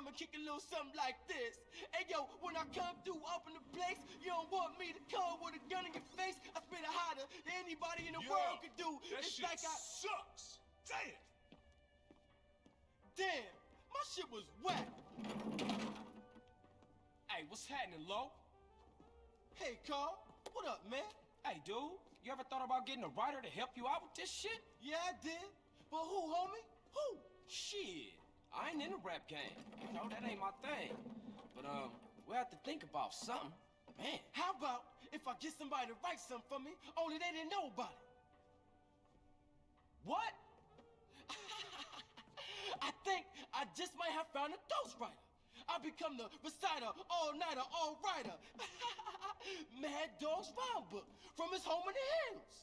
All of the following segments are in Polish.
I'ma kick a little something like this. Hey yo, when I come through, open the place. You don't want me to come with a gun in your face. I spit it hotter than anybody in the Yo, world could do. That it's shit like I. sucks. Damn. Damn, my shit was whack. Hey, what's happening, Lo? Hey, Carl, what up, man? Hey, dude, you ever thought about getting a writer to help you out with this shit? Yeah, I did. But who, homie? Who? Shit, I ain't in the rap game. You know, that ain't my thing. But, um, we have to think about something. Man, How about if I get somebody to write something for me, only they didn't know about it? what? I think I just might have found a ghostwriter. I become the reciter, all-nighter, all-writer. Mad Dog's rhyme book from his home in the hills.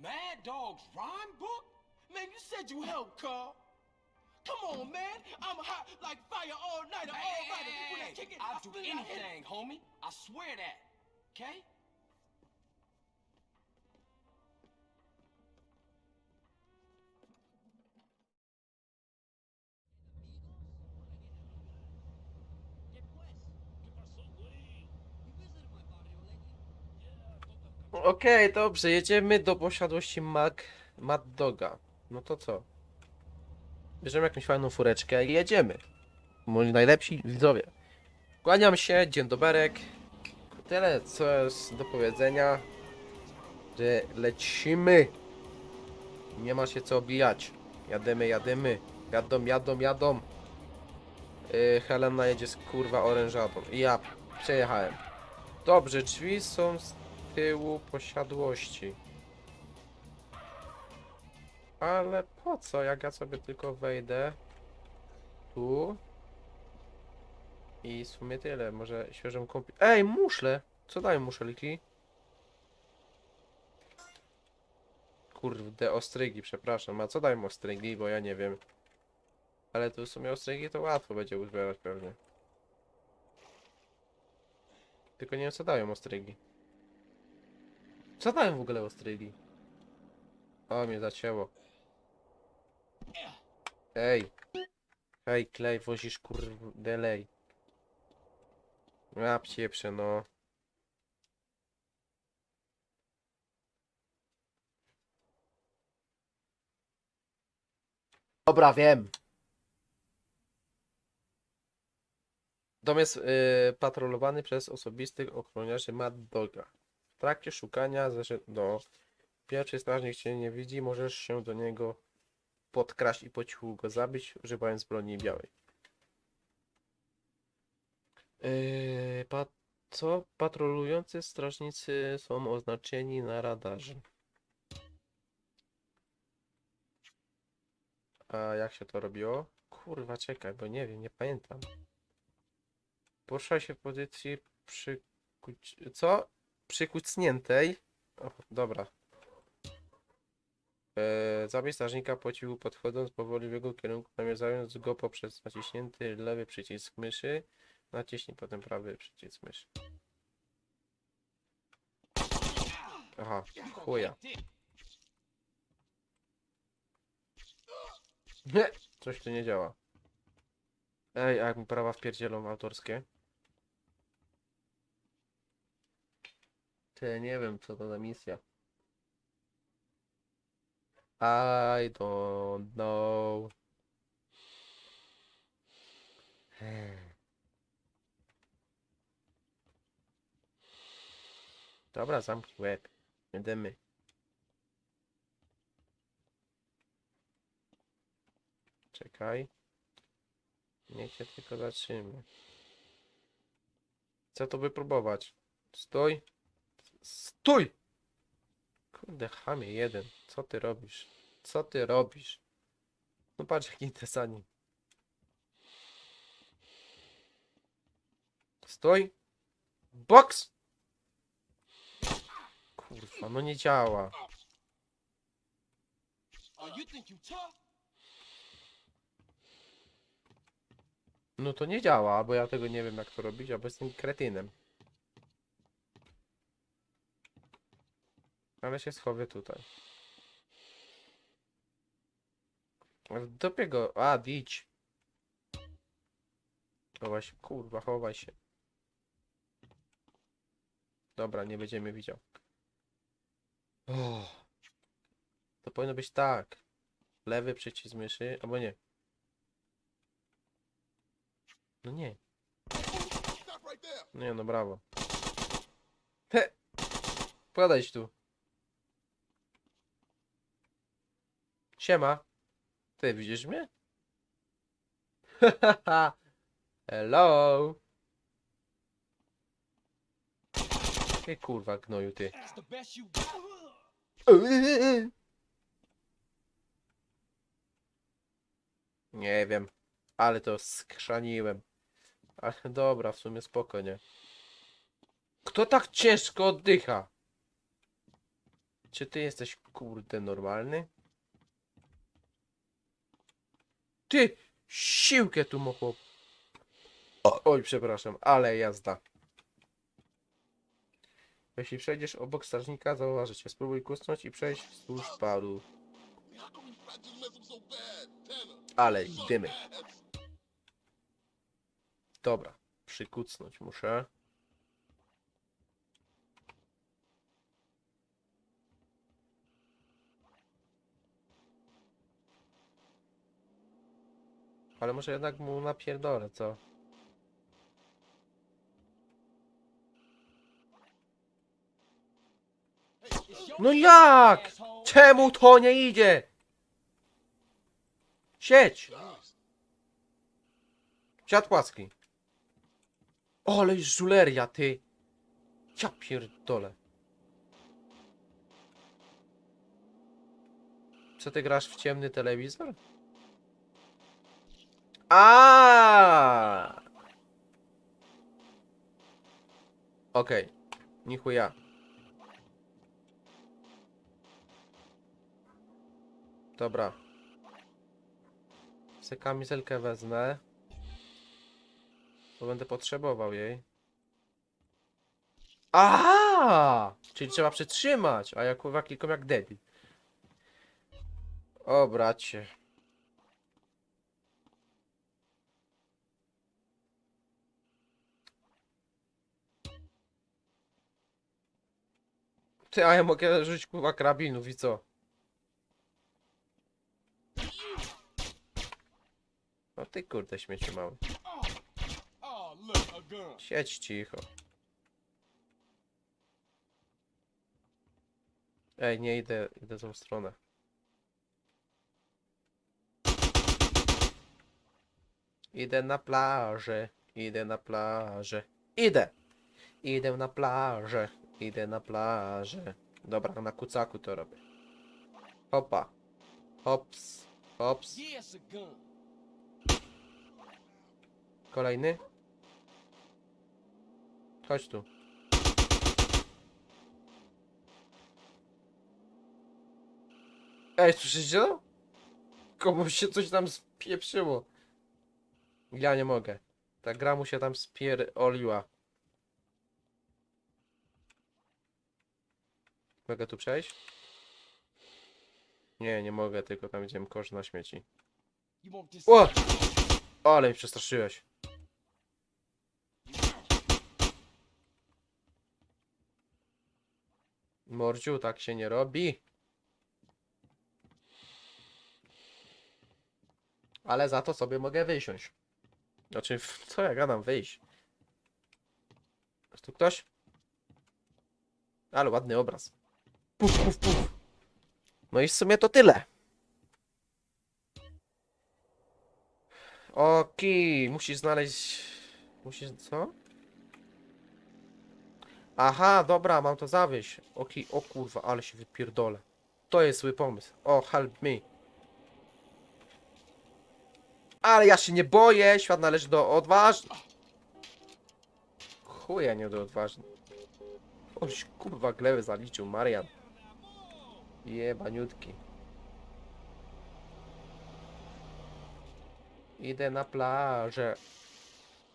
Mad Dog's rhyme book? Man, you said you helped, Carl. On, man. I'm hot like fire When I hey, kick it, I'll I do spit it, I hit it. anything, homie. I swear that. Okay? Okej, dobrze, jedziemy do posiadłości Mac, Mad Doga. No to co? Bierzemy jakąś fajną fureczkę i jedziemy. Moi najlepsi widzowie. Kłaniam się, dzień doberek. Tyle, co jest do powiedzenia, że lecimy. Nie ma się co obijać. Jademy, jademy. Jadą, jadą, jadą. Yy, Helena jedzie z kurwa orężadą. I ja przejechałem. Dobrze, drzwi są z tyłu posiadłości. Ale po co, jak ja sobie tylko wejdę tu i w sumie tyle, może świeżą kąpiel. Ej, muszle! Co dają muszelki? Kurde, ostrygi, przepraszam. A co dają ostrygi, bo ja nie wiem. Ale tu w sumie ostrygi to łatwo będzie uzbierać pewnie. Tylko nie wiem co dają ostrygi. Co dają w ogóle ostrygi? O, mnie zacięło. Ej. Hej, klej, wozisz kurde lej. Ja pieprze, no. Dobra, wiem. Dom jest y, patrolowany przez osobistych ochroniarzy Mad Doga. W trakcie szukania zeszedł do pierwszy strażnik cię nie widzi, możesz się do niego podkraść i po cichu go zabić, używając broni białej. Yy, co? Patrolujący strażnicy są oznaczeni na radarze. A jak się to robiło? Kurwa, czekaj, bo nie wiem, nie pamiętam. Poruszaj się w pozycji przykuć... Co? Przykucniętej. O, dobra. Eee, zabij strażnika po cichu podchodząc powoli w jego kierunku, namierzając go poprzez naciśnięty lewy przycisk myszy. Naciśnij potem prawy przycisk myszy. Aha, chuja. Nie, coś tu nie działa. Ej, a jak mi prawa wpierdzielą autorskie? Ty, nie wiem co to za misja. I don't know. Dobra, zamknij łeb. Jedziemy. Czekaj. Niech się tylko zatrzyma. Chcę to wypróbować. Stój. Stój! Kurde, chamie jeden. Co ty robisz? Co ty robisz? No patrz jaki nim. Stój! Box! Kurwa, no nie działa. No to nie działa, albo ja tego nie wiem jak to robić, albo jestem kretynem. Ale się schowię tutaj. W dupie go... A, idź. Chowaj się, kurwa, chowaj się. Dobra, nie będziemy widział. O. To powinno być tak. Lewy przycisk myszy, albo nie. No nie. Nie, no brawo. He! Tu. Siema. Ty widzisz mnie? Hello. Ty kurwa gnoju ty. Nie wiem, ale to skrzaniłem. Dobra, w sumie spoko, nie? Kto tak ciężko oddycha? Czy ty jesteś kurde normalny? Ty! Siłkę tu chłop. Oj, przepraszam, ale jazda. Jeśli przejdziesz obok strażnika, zauważy cię. Spróbuj kusnąć i przejść wzdłuż padu. Ale dymy. Dobra, przykucnąć muszę. Ale może jednak mu napierdolę, co? No jak? Czemu to nie idzie? Sieć! Siad płaski. O, ale żuleria, ty. Ja pierdolę. Co ty grasz w ciemny telewizor? A. Okej. Okay. ja. Dobra. Se kamizelkę wezmę. Bo będę potrzebował jej. Aha! Czyli trzeba przytrzymać, a ja kurwa klikam jak debil. O bracie. Ty, a ja mogę rzucić kurwa karabinów i co? No ty kurde śmieci mały. Siedź cicho. Ej, nie idę, idę tą stronę. Idę na plażę, idę na plażę, idę! Idę na plażę, idę na plażę. Dobra, na kucaku to robię. Hopa. Hops, hops. Kolejny? Chodź tu. Ej, słyszycie to? Komuś się coś tam spieprzyło. Ja nie mogę. Ta gra mu się tam spieroliła. Mogę tu przejść? Nie, nie mogę, tylko tam widziałem kosz na śmieci. O! Ale mnie przestraszyłeś. Mordziu, tak się nie robi. Ale za to sobie mogę wysiąść. Znaczy, co ja gadam, wyjść. Jest tu ktoś? Ale ładny obraz. Puf, puf, puf. No i w sumie to tyle. Oki, musisz znaleźć... Musisz... co? Aha, dobra, mam to zawieść. Oki, o kurwa, ale się wypierdolę. To jest zły pomysł. O, help me. Ale ja się nie boję, świat należy do odważnych. Chuja nie do odważnych. Oś kurwa glebę zaliczył, Marian. Jebaniutki. Idę na plażę.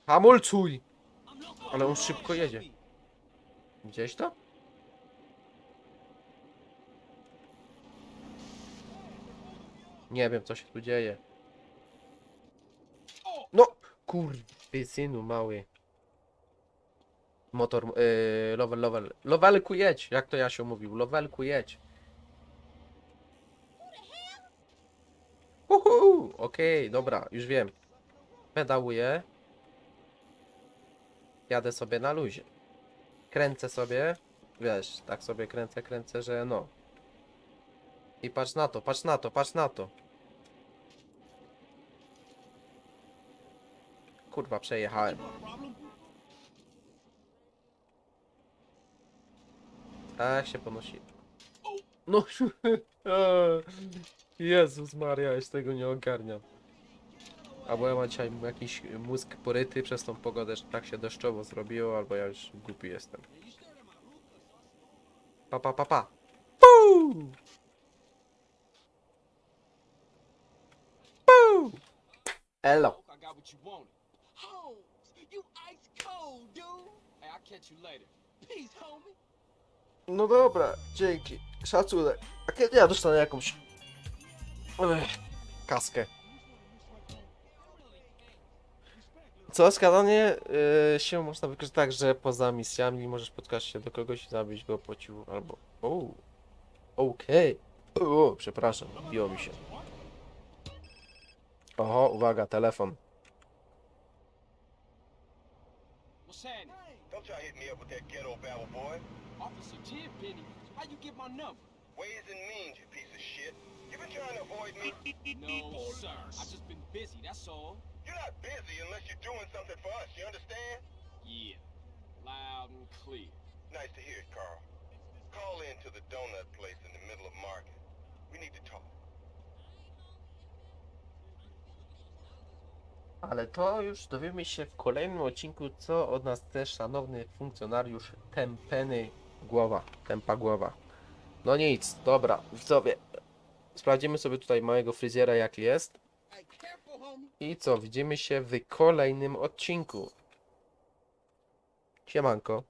Hamulcuj! Ale on szybko jedzie. Widziałeś to? Nie wiem, co się tu dzieje. No, kurde. Ty synu mały. Motor, yy, lowel, lowel. Lowelku jedź, jak to Jasio mówił. Lowelku jedź. Okej, dobra, już wiem. Pedałuję. Jadę sobie na luzie. Kręcę sobie. Wiesz, tak sobie kręcę, kręcę, że no. I patrz na to, patrz na to, patrz na to. Kurwa, przejechałem. Tak się ponosi. No, Jezus Maria, ja się tego nie ogarniam. Albo ja mam dzisiaj jakiś mózg poryty przez tą pogodę, że tak się deszczowo zrobiło, albo ja już głupi jestem. Pa, pa, pa, pa. Puu! Elo. No dobra, dzięki. Szacunek. A kiedy ja dostanę jakąś... Kaskę? Co, skazanie yy, się można wykorzystać tak, że poza misjami możesz spotkać się do kogoś i zabić go po cichu, albo... O, Okej. O, przepraszam, biło mi się. Oho, uwaga, telefon. Don't try hit me up with that ghetto babble, boy. Officer Jim Penny, how you get my number? Ways and means, you piece of shit. You been trying to avoid me? No, sir. I just been busy, that's all. You're not busy unless you're doing something for us, you understand? Yeah. Loud and clear. Nice to hear it, Carl. Call in to the donut place in the middle of market. We need to talk. Ale to już dowiemy się w kolejnym odcinku, co od nas chce szanowny funkcjonariusz Tempeny Głowa. Tempa Głowa. No nic, dobra, widzowie. Sprawdzimy sobie tutaj małego fryzjera jak jest. I co, widzimy się w kolejnym odcinku. Siemanko.